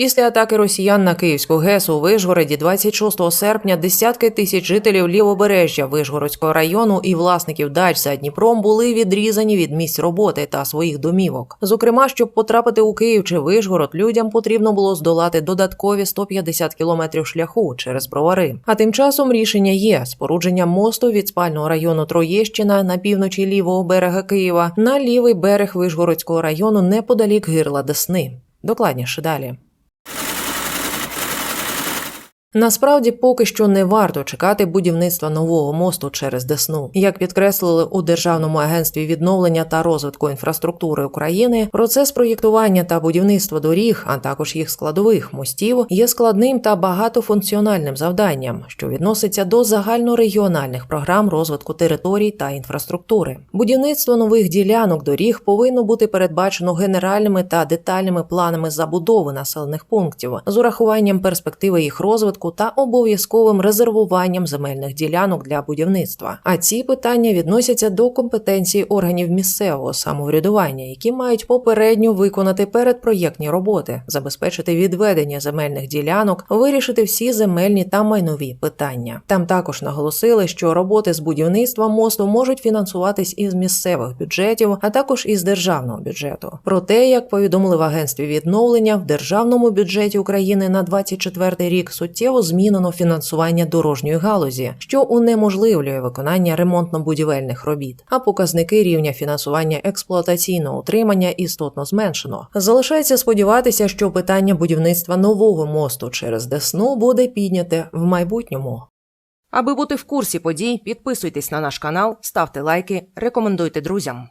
Після атаки росіян на Київську ГЕС у Вишгороді 26 серпня десятки тисяч жителів лівобережжя Вишгородського району і власників дач за Дніпром були відрізані від місць роботи та своїх домівок. Зокрема, щоб потрапити у Київ чи Вишгород, людям потрібно було здолати додаткові 150 кілометрів шляху через бровари. А тим часом рішення є спорудження мосту від спального району Троєщина на півночі лівого берега Києва на лівий берег Вишгородського району неподалік гирла Десни. Докладніше далі. Насправді поки що не варто чекати будівництва нового мосту через Десну. Як підкреслили у Державному агентстві відновлення та розвитку інфраструктури України, процес проєктування та будівництва доріг, а також їх складових мостів, є складним та багатофункціональним завданням, що відноситься до загальнорегіональних програм розвитку територій та інфраструктури. Будівництво нових ділянок доріг повинно бути передбачено генеральними та детальними планами забудови населених пунктів з урахуванням перспективи їх розвитку та обов'язковим резервуванням земельних ділянок для будівництва. А ці питання відносяться до компетенції органів місцевого самоврядування, які мають попередньо виконати передпроєктні роботи, забезпечити відведення земельних ділянок, вирішити всі земельні та майнові питання. Там також наголосили, що роботи з будівництва мосту можуть фінансуватись із місцевих бюджетів, а також із державного бюджету. Проте, як повідомили в агентстві відновлення, в державному бюджеті України на 24 рік суттєво змінено фінансування дорожньої галузі, що унеможливлює виконання ремонтно-будівельних робіт. А показники рівня фінансування експлуатаційного утримання істотно зменшено. Залишається сподіватися, що питання будівництва нового мосту через Десну буде підняте в майбутньому. Аби бути в курсі подій, підписуйтесь на наш канал, ставте лайки, рекомендуйте друзям.